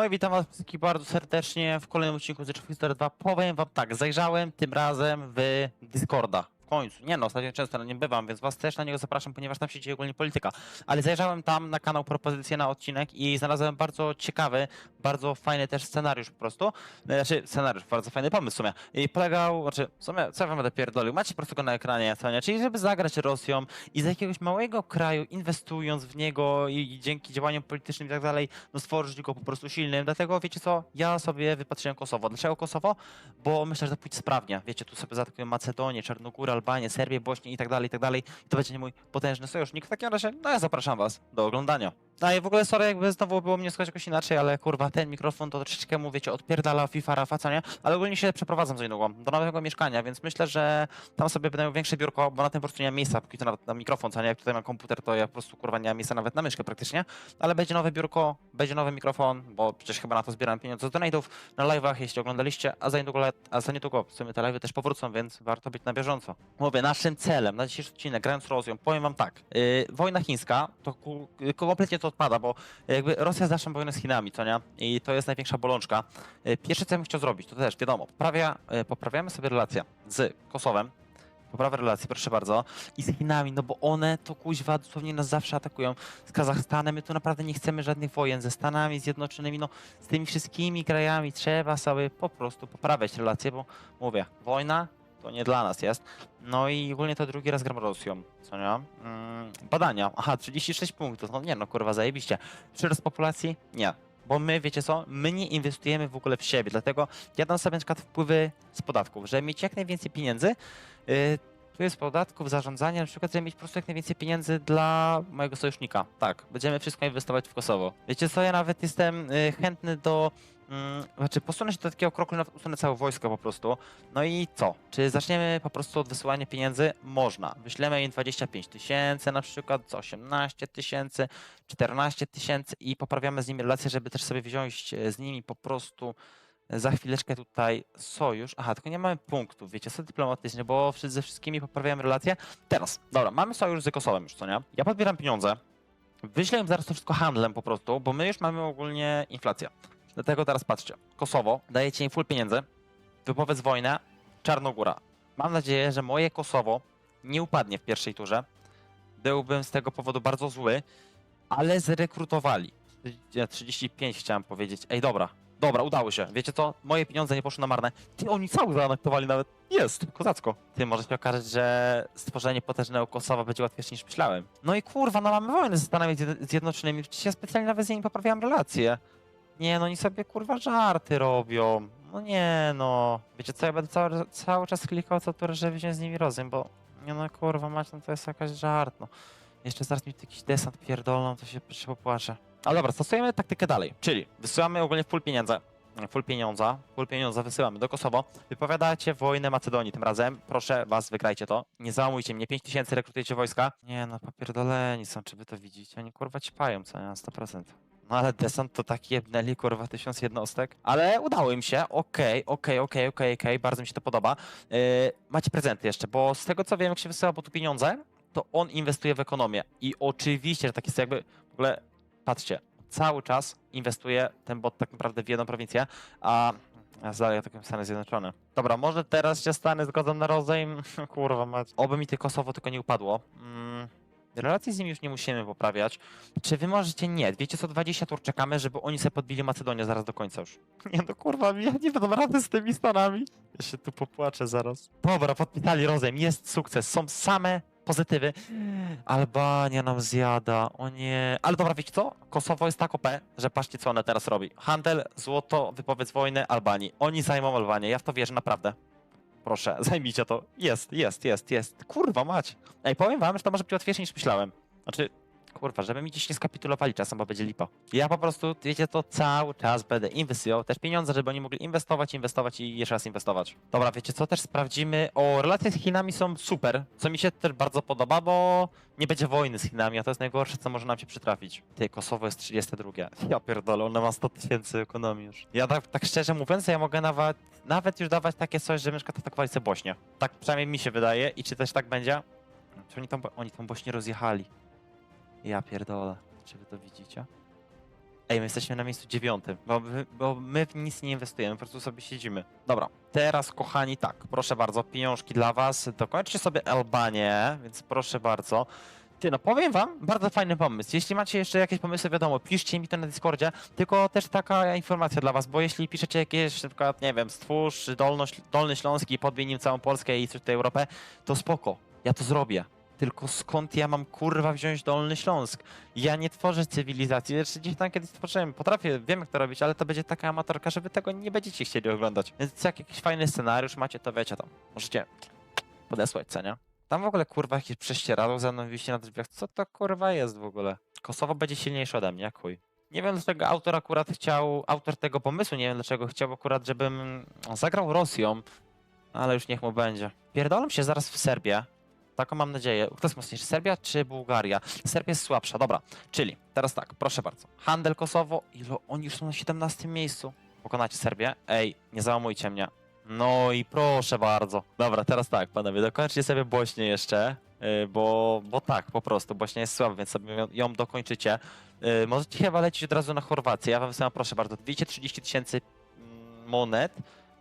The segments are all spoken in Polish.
No i witam was wszystkich bardzo serdecznie w kolejnym odcinku z History 2. Powiem wam tak, zajrzałem tym razem w Discorda. Końcu. Nie no, ostatnio często na nim bywam, więc was też na niego zapraszam, ponieważ tam się dzieje ogólnie polityka. Ale zajrzałem tam na kanał propozycję na odcinek i znalazłem bardzo ciekawy, bardzo fajny też scenariusz po prostu. Znaczy, scenariusz, bardzo fajny pomysł w sumie. I polegał, znaczy, w sumie, co ja wam będę pierdolił? Macie po prostu go na ekranie, co? Czyli żeby zagrać Rosją i z jakiegoś małego kraju, inwestując w niego i, i dzięki działaniom politycznym i tak dalej, no stworzyć go po prostu silnym. Dlatego, wiecie co, ja sobie wypatrzyłem Kosowo. Dlaczego Kosowo? Bo myślę, że to pójdzie sprawnie. Wiecie, tu sobie zaatakują Macedonię, Czarnogórę, Albanię, Serbię, Bośnię i tak dalej, i tak dalej. To będzie mój potężny sojusznik. W takim razie, no ja zapraszam was do oglądania. No i w ogóle sorry, jakby znowu było mnie słuchać jakoś inaczej, ale kurwa, ten mikrofon to troszeczkę, wiecie, odpierdala FIFA, Rafa, nie? Ale ogólnie się przeprowadzam za niedługo do nowego mieszkania, więc myślę, że tam sobie będę miał większe biurko, bo na tym po prostu nie mam miejsca, póki to nawet na mikrofon, co nie? Jak tutaj mam komputer, to ja po prostu kurwa nie mam miejsca nawet na myszkę praktycznie, ale będzie nowe biurko, będzie nowy mikrofon, bo przecież chyba na to zbieram pieniądze z donate'ów na live'ach, jeśli oglądaliście, a za niedługo, a za niedługo w sumie te live'y też powrócą, więc warto być na bieżąco. Mówię, naszym celem na dzisiejszy odcinek, grając Rosją, powiem wam tak, yy, wojna chińska, to kompletnie to odpada, bo jakby Rosja zaczyna wojnę z Chinami, co nie? I to jest największa bolączka. Yy, Pierwsze, co bym chciał zrobić, to też wiadomo, poprawia, yy, poprawiamy sobie relacje z Kosowem, poprawę relacji, proszę bardzo, i z Chinami, no bo one to kuźwa dosłownie nas zawsze atakują. Z Kazachstanem my tu naprawdę nie chcemy żadnych wojen, ze Stanami Zjednoczonymi, no z tymi wszystkimi krajami trzeba sobie po prostu poprawiać relacje, bo mówię, wojna to nie dla nas jest. No i ogólnie to drugi raz gram Rosją, co nie? Mm, badania, aha, 36 punktów, no nie no kurwa, zajebiście. Przyrost populacji? Nie. Bo my, wiecie co, my nie inwestujemy w ogóle w siebie, dlatego ja dam sobie na przykład wpływy z podatków, żeby mieć jak najwięcej pieniędzy, yy, tu jest podatków, zarządzania, na przykład, żeby mieć po prostu jak najwięcej pieniędzy dla mojego sojusznika. Tak, będziemy wszystko inwestować w Kosowo. Wiecie co, ja nawet jestem y, chętny do... Mm, znaczy, posunę się do takiego kroku, że usunę całe wojsko po prostu. No i co? Czy zaczniemy po prostu od wysyłania pieniędzy? Można. Wyślemy im 25 tysięcy na przykład, 18 tysięcy, 14 tysięcy i poprawiamy z nimi relacje, żeby też sobie wziąć e, z nimi po prostu za chwileczkę tutaj sojusz. Aha, tylko nie mamy punktów, wiecie, co dyplomatycznie, bo ze wszystkimi poprawiamy relacje. Teraz, dobra, mamy sojusz z Kosowem już, co nie? Ja podbieram pieniądze, wyślę im zaraz to wszystko handlem po prostu, bo my już mamy ogólnie inflację. Dlatego teraz patrzcie, Kosowo, dajecie im full pieniędzy, wypowiedz wojnę, Czarnogóra. Mam nadzieję, że moje Kosowo nie upadnie w pierwszej turze. Byłbym z tego powodu bardzo zły, ale zrekrutowali. Ja 35 chciałem powiedzieć. Ej, dobra, Dobra, udało się. Wiecie co? Moje pieniądze nie poszły na marne. Ty, oni cały zaanektowali nawet. Jest, kozacko. Ty, może się okazać, że stworzenie potężnego Kosowa będzie łatwiejsze niż myślałem. No i kurwa, no mamy wojnę ze Stanami Zjed- Zjednoczonymi. Przecież ja specjalnie nawet z nimi poprawiałem relacje. Nie, no oni sobie kurwa żarty robią. No nie, no. Wiecie co, ja będę cały, cały czas klikał co turę, żeby wziąć z nimi rozum, bo... Nie no, kurwa, mać, no to jest jakaś żart, no. Jeszcze zaraz mi tu jakiś desant pierdolną, to się, się popłaczę. Ale dobra, stosujemy taktykę dalej, czyli wysyłamy ogólnie full pieniądze, full pieniądza, full pieniądza wysyłamy do Kosowo, wypowiadacie wojnę Macedonii tym razem, proszę was, wygrajcie to, nie załamujcie mnie, 5000 rekrutujecie wojska. Nie no, popierdoleni są, czy wy to widzicie, oni kurwa ćpają, co nie, na 100%. No ale desant to taki jebnęli, kurwa, tysiąc jednostek. Ale udało im się, okej, okej, okej, okej, okej, bardzo mi się to podoba. Yy, macie prezenty jeszcze, bo z tego co wiem, jak się wysyła po tu pieniądze, to on inwestuje w ekonomię. I oczywiście, że tak jest jakby, w ogóle, patrzcie, cały czas inwestuje ten bot tak naprawdę w jedną prowincję, a a dalej takim Stany Zjednoczone. Dobra, może teraz się Stany zgodzą na rozejm. Kurwa mać. Oby mi te Kosowo tylko nie upadło. Mm. Relacji z nimi już nie musimy poprawiać. Czy wy możecie? Nie. Wiecie co, 20 tur czekamy, żeby oni sobie podbili Macedonię zaraz do końca już. Nie no kurwa, ja nie będę rady z tymi Stanami. Ja się tu popłaczę zaraz. Dobra, podpisali rozejm, jest sukces, są same pozytywy. Albania nam zjada, o nie. Ale dobra, wiecie co? Kosowo jest tak OP, że patrzcie co one teraz robi. Handel, złoto, wypowiedz wojny Albanii. Oni zajmą Albanię, ja w to wierzę naprawdę. Proszę, zajmijcie to. Jest, jest, jest, jest. Kurwa mać. Ej, powiem wam, że to może być łatwiejsze niż myślałem. Znaczy, kurwa, żeby mi dziś nie skapitulowali czasem, bo będzie lipa. Ja po prostu, wiecie, to cały czas będę inwestował też pieniądze, żeby oni mogli inwestować, inwestować i jeszcze raz inwestować. Dobra, wiecie co, też sprawdzimy. O, relacje z Chinami są super, co mi się też bardzo podoba, bo nie będzie wojny z Chinami, a to jest najgorsze, co może nam się przytrafić. Ty, Kosowo jest 32. Ja pierdolę, ona ma 100 tysięcy ekonomii już. Ja tak, tak szczerze mówiąc, ja mogę nawet, nawet już dawać takie coś, że na przykład atakowali sobie Bośnię. Tak przynajmniej mi się wydaje i czy też tak będzie? Czy oni tą, oni tą Bośnię rozjechali? Ja pierdolę. Czy wy to widzicie? Ej, my jesteśmy na miejscu dziewiątym, bo, bo my w nic nie inwestujemy, po prostu sobie siedzimy. Dobra, teraz kochani, tak, proszę bardzo, pieniążki dla was, dokończcie sobie Albanię, więc proszę bardzo. Ty, no powiem wam, bardzo fajny pomysł. Jeśli macie jeszcze jakieś pomysły, wiadomo, piszcie mi to na Discordzie, tylko też taka informacja dla was, bo jeśli piszecie jakieś, na przykład, nie wiem, stwórz Dolno, Dolny Śląski, podbij nim całą Polskę i tutaj Europę, to spoko, ja to zrobię. Tylko skąd ja mam kurwa wziąć Dolny Śląsk? Ja nie tworzę cywilizacji, lecz gdzieś tam kiedyś tworzyłem, potrafię, wiem jak to robić, ale to będzie taka amatorka, że wy tego nie będziecie chcieli oglądać. Więc jak jakiś fajny scenariusz macie, to wiecie tam, możecie podesłać, co nie? Tam w ogóle kurwa jakieś prześcieradło ze na drzwiach. Co to kurwa jest w ogóle? Kosowo będzie silniejsze ode mnie, jak chuj. Nie wiem dlaczego autor akurat chciał, autor tego pomysłu, nie wiem dlaczego chciał akurat, żebym zagrał Rosją, ale już niech mu będzie. Pierdolę się zaraz w Serbię. Taką mam nadzieję. Kto jest mocniejszy, Serbia czy Bułgaria? Serbia jest słabsza, dobra. Czyli, teraz tak, proszę bardzo. Handel Kosowo, ile oni już są na 17 miejscu. Pokonacie Serbię? Ej, nie załamujcie mnie. No i proszę bardzo. Dobra, teraz tak, panowie, dokończcie sobie Bośnię jeszcze, yy, bo, bo tak, po prostu, Bośnia jest słaba, więc sobie ją- dokończycie. Yy, możecie chyba lecieć od razu na Chorwację, ja wam wysyłam, proszę bardzo, 230 tysięcy mm, monet,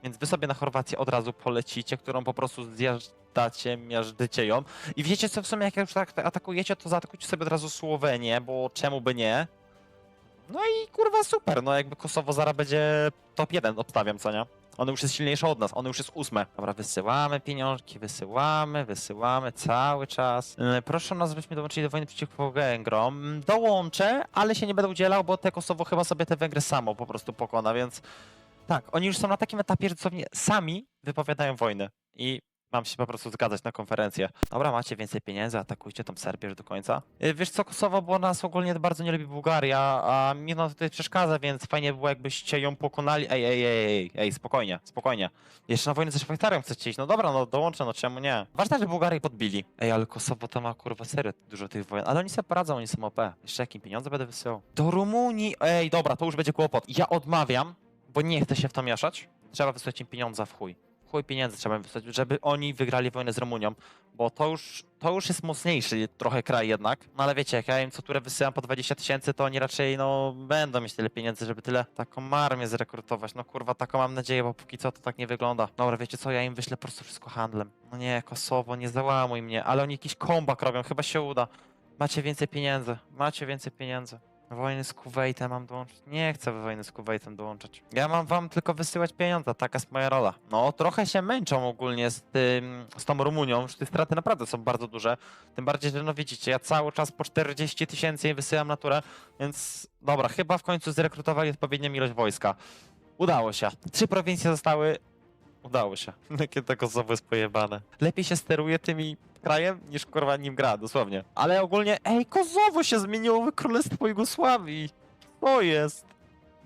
więc wy sobie na Chorwację od razu polecicie, którą po prostu zjeżdżacie, miażdżycie ją. I wiecie co, w sumie jak już tak atakujecie, to zaatakujcie sobie od razu Słowenię, bo czemu by nie? No i kurwa super, no jakby Kosowo zaraz będzie top 1, obstawiam, co nie? Ono już jest silniejsze od nas, ono już jest ósme. Dobra, wysyłamy pieniążki, wysyłamy, wysyłamy cały czas. Yy, Proszę nas, żebyśmy dołączyli do wojny przeciwko Węgrom. Dołączę, ale się nie będę udzielał, bo te Kosowo chyba sobie te Węgry samo po prostu pokona, więc tak, oni już są na takim etapie, że dosłownie sami wypowiadają wojnę i mam się po prostu zgadzać na konferencję. Dobra, macie więcej pieniędzy, atakujcie tą Serbię do końca. Yy, Wiesz co, Kosowo, bo nas ogólnie bardzo nie lubi Bułgaria, a mi no tutaj przeszkadza, więc fajnie było jakbyście ją pokonali. Ej, ej, ej, ej, ej, spokojnie, spokojnie. Jeszcze na wojnę ze Szwajcarią chcecie iść, no dobra, no dołączę, no czemu nie? Ważne, że Bułgarię podbili. Ej, ale Kosowo to ma kurwa serio dużo tych wojen, ale oni sobie poradzą, oni są OP. Jeszcze jakim pieniądze będę wysyłał? Do Rumunii, ej, dobra, to już będzie kłopot. Ja odmawiam, bo nie chcę się w to mieszać. Trzeba wysłać im pieniądze w chuj. W chuj pieniędzy trzeba im wysłać, żeby oni wygrali wojnę z Rumunią, bo to już, to już jest mocniejszy trochę kraj jednak. No ale wiecie, jak ja im co turę wysyłam po 20 tysięcy, to oni raczej no będą mieć tyle pieniędzy, żeby tyle taką armię zrekrutować. No kurwa, taką mam nadzieję, bo póki co to tak nie wygląda. Dobra, wiecie co, ja im wyślę po prostu wszystko handlem. No nie, Kosowo, nie załamuj mnie, ale oni jakiś kombak robią, chyba się uda. Macie więcej pieniędzy, macie więcej pieniędzy. Wojny z Kuwejtem mam dołączyć? Nie chcę wojny z Kuwejtem dołączać. Ja mam wam tylko wysyłać pieniądze, taka jest moja rola. No, trochę się męczą ogólnie z tym, z tą Rumunią, że te straty naprawdę są bardzo duże. Tym bardziej, że no widzicie, ja cały czas po 40 tysięcy wysyłam na turę, więc dobra, chyba w końcu zrekrutowali odpowiednią ilość wojska. Udało się. Trzy prowincje zostały. Udało się. Jakie to Kosowo jest pojebane. Lepiej się steruje tymi krajem niż kurwa nim gra, dosłownie. Ale ogólnie, ej, Kosowo się zmieniło w Królestwo Jugosławii. To jest.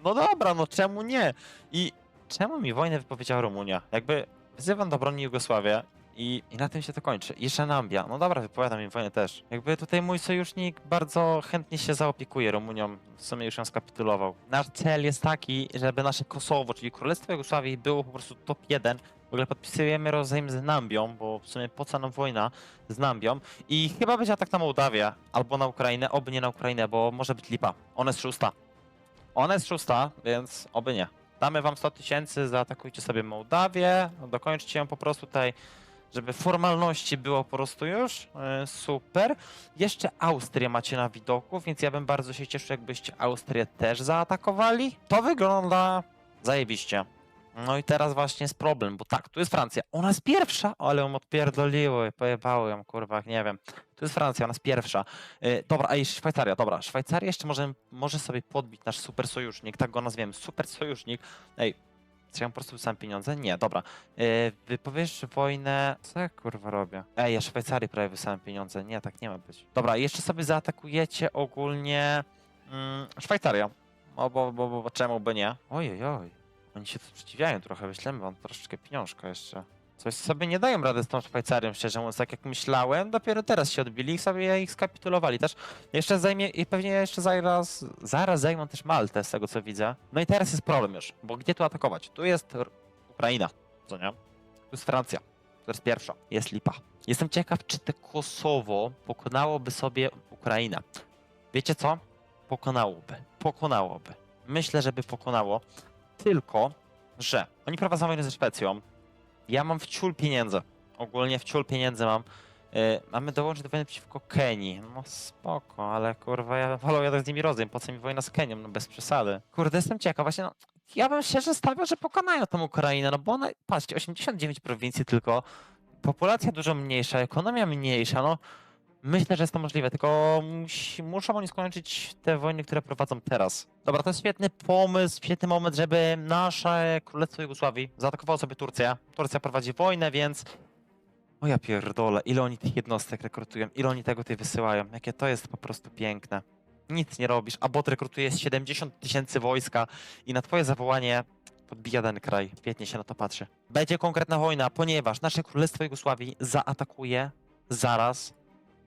No dobra, no czemu nie? I czemu mi wojnę wypowiedziała Rumunia? Jakby wzywam do broni Jugosławię i, i na tym się to kończy. I jeszcze Nambia. No dobra, wypowiadam im wojnę też. Jakby tutaj mój sojusznik bardzo chętnie się zaopiekuje Rumunią. W sumie już ją skapitulował. Nasz cel jest taki, żeby nasze Kosowo, czyli Królestwo Jugosławii było po prostu top 1. W ogóle podpisujemy rozejm z Nambią, bo w sumie po co nam wojna z Nambią. I chyba będzie atak na Mołdawię albo na Ukrainę, oby nie na Ukrainę, bo może być lipa. Ona jest szósta. Ona jest szósta, więc oby nie. Damy wam 100 tysięcy, zaatakujcie sobie Mołdawię, dokończcie ją po prostu tutaj, żeby formalności było po prostu już. Yy, super. Jeszcze Austrię macie na widoku, więc ja bym bardzo się cieszył, jakbyście Austrię też zaatakowali. To wygląda zajebiście. No i teraz właśnie jest problem, bo tak, tu jest Francja. Ona jest pierwsza, ale ją odpierdoliło, pojebało ją, kurwa, nie wiem. Tu jest Francja, ona jest pierwsza. Yy, dobra, a i Szwajcaria, dobra. Szwajcaria jeszcze może, może sobie podbić nasz super sojusznik, tak go nazwiemy, super sojusznik. Ej, czy ja po prostu wysłałem pieniądze? Nie, dobra. Yy, wypowiesz wojnę... Co ja kurwa robię? Ej, ja Szwajcarii prawie wysłałem pieniądze. Nie, tak nie ma być. Dobra, jeszcze sobie zaatakujecie ogólnie... Mm, Szwajcaria. O, bo, bo, bo, bo czemu by nie? Ojej, oj. Oni się tu sprzeciwiają trochę, wyślemy wam troszeczkę pieniążka jeszcze. Coś sobie nie dają rady z tą Szwajcarią, szczerze mówiąc, tak jak myślałem, dopiero teraz się odbili i sobie ich skapitulowali też. Jeszcze zajmie, i pewnie jeszcze zaraz, zaraz zajmą też Maltę, z tego co widzę. No i teraz jest problem już, bo gdzie tu atakować? Tu jest Ukraina, co nie? Tu jest Francja, to jest pierwsza, jest lipa. Jestem ciekaw, czy te Kosowo pokonałoby sobie Ukrainę. Wiecie co? pokonałoby. Pokonałoby. Myślę, żeby pokonało. Tylko, że oni prowadzą wojnę ze Szwecją. Ja mam wciul pieniędzy. Ogólnie wciul pieniędzy mam. Yy, mamy dołączyć do wojny przeciwko Kenii. No spoko, ale kurwa, ja wolę jadę z nimi rozejm. Po co mi wojna z Kenią? No bez przesady. Kurde, jestem ciekaw. Właśnie, no, ja bym szczerze stawiał, że pokonają tą Ukrainę, no bo ona, patrzcie, 89 prowincji tylko, populacja dużo mniejsza, ekonomia mniejsza, no myślę, że jest to możliwe, tylko muszą oni skończyć te wojny, które prowadzą teraz. Dobra, to jest świetny pomysł, świetny moment, żeby nasze Królestwo Jugosławii zaatakowało sobie Turcję. Turcja prowadzi wojnę, więc... O ja pierdolę, ile oni tych jednostek rekrutują, ile oni tego tutaj wysyłają, jakie to jest po prostu piękne. Nic nie robisz, a bot rekrutuje z 70 tysięcy wojska i na twoje zawołanie podbija ten kraj. Świetnie się na to patrzy. Będzie konkretna wojna, ponieważ nasze Królestwo Jugosławii zaatakuje zaraz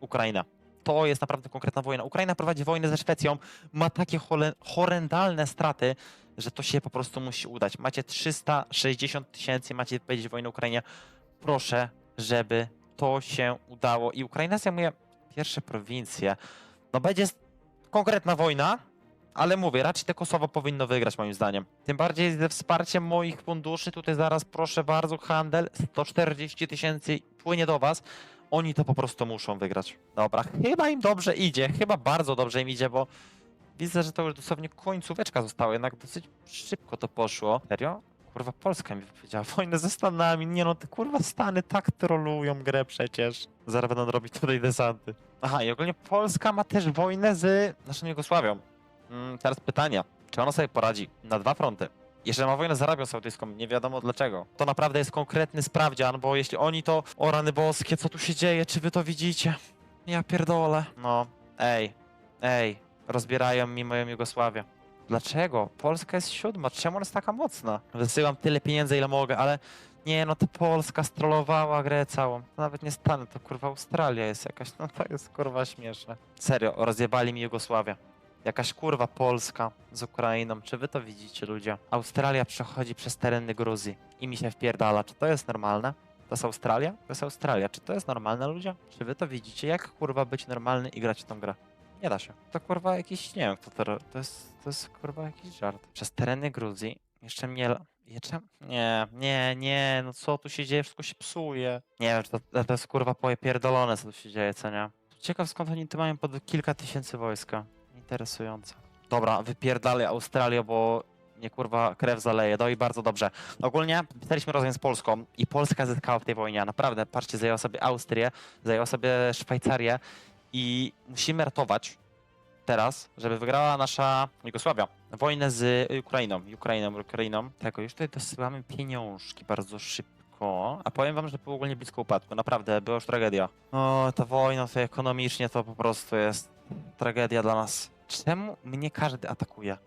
Ukraina. To jest naprawdę konkretna wojna. Ukraina prowadzi wojnę ze Szwecją, ma takie horrendalne straty, że to się po prostu musi udać. Macie 360 tysięcy, macie powiedzieć wojnę Ukrainie. Proszę, żeby to się udało. I Ukraina zajmuje pierwsze prowincje. No będzie konkretna wojna, ale mówię, raczej te Kosowo powinno wygrać moim zdaniem. Tym bardziej ze wsparciem moich funduszy, tutaj zaraz proszę bardzo, handel, 140 tysięcy płynie do was. Oni to po prostu muszą wygrać. Dobra, chyba im dobrze idzie, chyba bardzo dobrze im idzie, bo widzę, że to już dosłownie końcóweczka została, jednak dosyć szybko to poszło. Serio? Kurwa, Polska mi powiedziała wojnę ze Stanami. Nie no, te kurwa Stany tak trolują grę przecież. Zaraz będą robić tutaj desanty. Aha, i ogólnie Polska ma też wojnę z naszą Jugosławią. Mm, teraz pytania. Czy ona sobie poradzi na dwa fronty? Jeszcze ma wojnę z Arabią Saudyjską, nie wiadomo dlaczego. To naprawdę jest konkretny sprawdzian, bo jeśli oni to... O rany boskie, co tu się dzieje? Czy wy to widzicie? Ja pierdolę. No, ej, ej, rozbierają mi moją Jugosławię. Dlaczego? Polska jest siódma, czemu ona jest taka mocna? Wysyłam tyle pieniędzy, ile mogę, ale... Nie, no to Polska strollowała grę całą. To nawet nie Stany, to kurwa Australia jest jakaś. No to jest kurwa śmieszne. Serio, rozjebali mi Jugosławię. Jakaś kurwa Polska z Ukrainą. Czy wy to widzicie, ludzie? Australia przechodzi przez tereny Gruzji i mi się wpierdala. Czy to jest normalne? To jest Australia? To jest Australia. Czy to jest normalne, ludzie? Czy wy to widzicie? Jak kurwa być normalny i grać w tą grę? Nie da się. To kurwa jakiś, nie wiem kto to To jest, to jest kurwa jakiś żart. Przez tereny Gruzji jeszcze mnie... Jeszcze? Nie, nie, nie, no co tu się dzieje? Wszystko się psuje. Nie wiem, czy to, to jest kurwa poje pierdolone, co tu się dzieje, co nie? Ciekaw skąd oni tu mają pod kilka tysięcy wojska. Interesujące. Dobra, wypierdalaj Australię, bo nie kurwa krew zaleje. No i bardzo dobrze. Ogólnie pisaliśmy rozejm z Polską i Polska zyskała w tej wojnie. Naprawdę, patrzcie, zajęła sobie Austrię, zajęła sobie Szwajcarię i musimy ratować teraz, żeby wygrała nasza Jugosławia. Wojnę z Ukrainą, Ukrainą, Ukrainą. Tego, już tutaj dosyłamy pieniążki bardzo szybko. A powiem wam, że było ogólnie blisko upadku. Naprawdę, była już tragedia. O, ta wojna to ekonomicznie to po prostu jest tragedia dla nas. Czemu mnie każdy atakuje?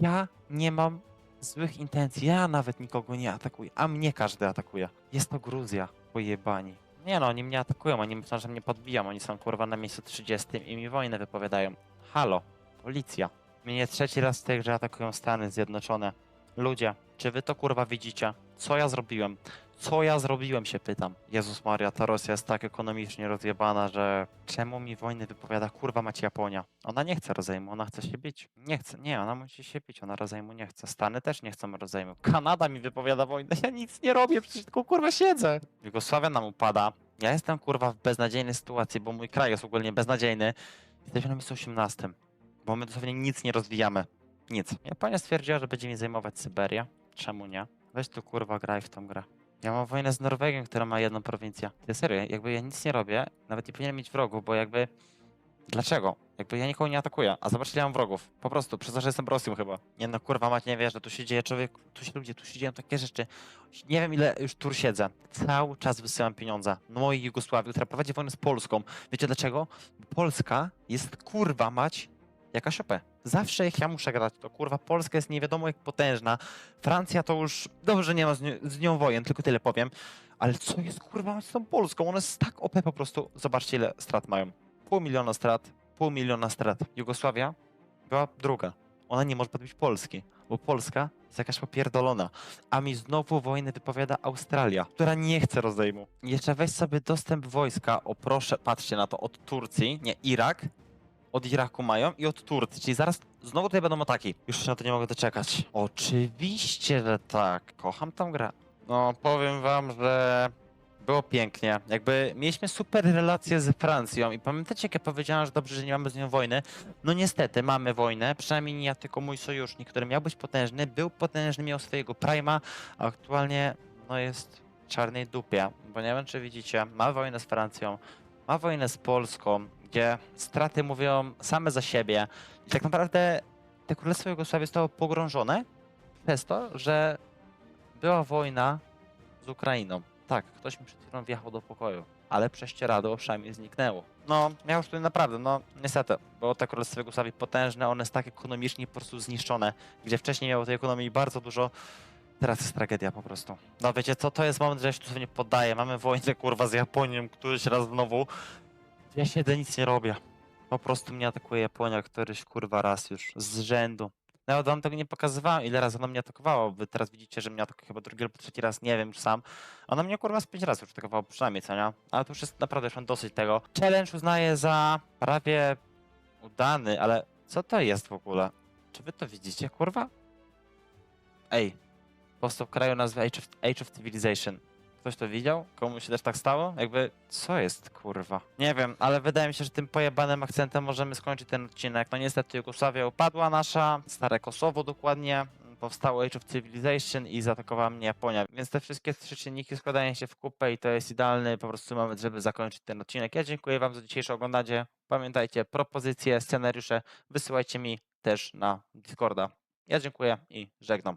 Ja nie mam złych intencji, ja nawet nikogo nie atakuję, a mnie każdy atakuje. Jest to Gruzja, pojebani. Nie no, oni mnie atakują, oni myślą, że mnie podbiją, oni są kurwa na miejscu 30 i mi wojnę wypowiadają. Halo, policja. Mnie trzeci raz w tej grze atakują Stany Zjednoczone. Ludzie, czy wy to kurwa widzicie? Co ja zrobiłem? Co ja zrobiłem się pytam. Jezus Maria, ta Rosja jest tak ekonomicznie rozjebana, że czemu mi wojny wypowiada kurwa macie Japonia? Ona nie chce rozejmu, ona chce się bić. Nie chce, nie, ona musi się bić, ona rozejmu nie chce. Stany też nie chcą rozejmu. Kanada mi wypowiada wojnę, ja nic nie robię, przecież tylko kurwa siedzę. Jugosławia nam upada. Ja jestem kurwa w beznadziejnej sytuacji, bo mój kraj jest ogólnie beznadziejny. Jesteśmy na miejscu 18, bo my dosłownie nic nie rozwijamy. Nic. Japonia stwierdziła, że będzie mi zajmować Syberię. Czemu nie? Weź tu kurwa graj w tą grę. Ja mam wojnę z Norwegią, która ma jedną prowincję. Ty serio, jakby ja nic nie robię, nawet nie powinienem mieć wrogów, bo jakby... Dlaczego? Jakby ja nikogo nie atakuję, a zobacz ile mam wrogów. Po prostu, przez to, że jestem Rosją chyba. Nie no, kurwa mać, nie wiesz, że tu się dzieje człowiek, tu się ludzie, tu się dzieją takie rzeczy. Nie wiem ile już tur siedzę. Cały czas wysyłam pieniądze. No mojej Jugosławii, która prowadzi wojnę z Polską. Wiecie dlaczego? Polska jest kurwa mać jakaś OP. Zawsze jak ja muszę grać, to kurwa Polska jest nie wiadomo jak potężna. Francja to już dobrze że nie ma z, nią- z nią wojen, tylko tyle powiem. Ale co jest kurwa z tą Polską? Ona jest tak OP po prostu. Zobaczcie ile strat mają. Pół miliona strat, pół miliona strat. Jugosławia była druga. Ona nie może podbić Polski, bo Polska jest jakaś popierdolona. A mi znowu wojnę wypowiada Australia, która nie chce rozejmu. Jeszcze weź sobie dostęp wojska, o proszę, patrzcie na to, od Turcji, nie, Irak, od Iraku mają i od Turcji, czyli zaraz znowu tutaj będą ataki. Już się na to nie mogę doczekać. Oczywiście, że tak. Kocham tą grę. No, powiem wam, że było pięknie. Jakby mieliśmy super relacje z Francją i pamiętacie, jak ja że dobrze, że nie mamy z nią wojny? No niestety, mamy wojnę, przynajmniej nie ja, tylko mój sojusznik, który miał być potężny, był potężny, miał swojego prima, a aktualnie no jest w czarnej dupie, bo nie wiem, czy widzicie, ma wojnę z Francją, ma wojnę z Polską, gdzie straty mówią same za siebie i tak naprawdę te Królestwo Jugosławii zostało pogrążone przez to, że była wojna z Ukrainą. Tak, ktoś mi przed chwilą wjechał do pokoju, ale prześcieradło przynajmniej zniknęło. No, miał już tutaj naprawdę, no niestety, bo te Królestwo Jugosławii potężne, one jest tak ekonomicznie po prostu zniszczone, gdzie wcześniej miało tej ekonomii bardzo dużo, teraz jest tragedia po prostu. No wiecie co, to jest moment, że ja się tu sobie nie poddaję, mamy wojnę kurwa z Japonią, któryś raz znowu, ja siedzę, nic nie robię. Po prostu mnie atakuje Japonia któryś kurwa raz już z rzędu. Nawet wam tego nie pokazywałem, ile razy ona mnie atakowała. Wy teraz widzicie, że mnie atakuje chyba drugi albo trzeci raz, nie wiem już sam. Ona mnie kurwa z pięć razy już atakowała przynajmniej, co nie? Ale to już jest naprawdę, już mam dosyć tego. Challenge uznaję za prawie udany, ale co to jest w ogóle? Czy wy to widzicie, kurwa? Ej, powstał w kraju nazwy Age of, Age of Civilization. Ktoś to widział? Komu się też tak stało? Jakby, co jest, kurwa? Nie wiem, ale wydaje mi się, że tym pojebanym akcentem możemy skończyć ten odcinek. No niestety Jugosławia upadła nasza, stare Kosowo dokładnie, powstało Age of Civilization i zaatakowała mnie Japonia. Więc te wszystkie trzy czynniki składają się w kupę i to jest idealny po prostu moment, żeby zakończyć ten odcinek. Ja dziękuję wam za dzisiejsze oglądanie. Pamiętajcie, propozycje, scenariusze wysyłajcie mi też na Discorda. Ja dziękuję i żegnam.